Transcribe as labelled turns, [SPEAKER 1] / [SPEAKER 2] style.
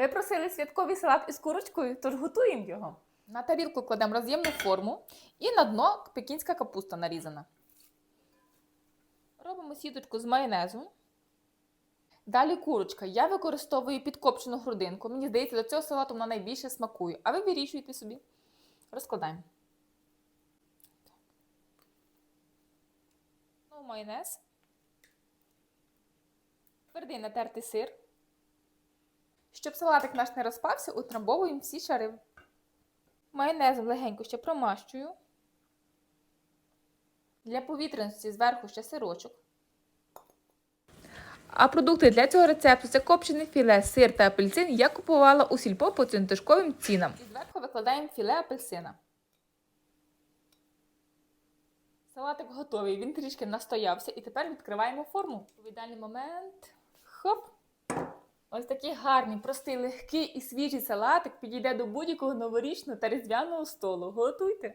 [SPEAKER 1] Ви просили святковий салат із курочкою, тож готуємо його.
[SPEAKER 2] На тарілку кладемо роз'ємну форму і на дно пекінська капуста нарізана. Робимо сіточку з майонезу. Далі курочка. Я використовую підкопчену грудинку. Мені здається, до цього салату вона найбільше смакує. А ви вирішуйте собі. Розкладаємо. Ну, майонез. Твердий натертий сир. Щоб салатик наш не розпався, утрамбовуємо всі шари. Майонезом легенько ще промащую. Для повітряності зверху ще сирочок. А продукти для цього рецепту це копчене філе, сир та апельсин я купувала у сільпо по цінтишковим цінам. І зверху викладаємо філе апельсина. Салатик готовий, він трішки настоявся і тепер відкриваємо форму. Відповідальний момент. Хоп! Ось такий гарний, простий, легкий і свіжий салатик підійде до будь-якого новорічного та різдвяного столу. Готуйте!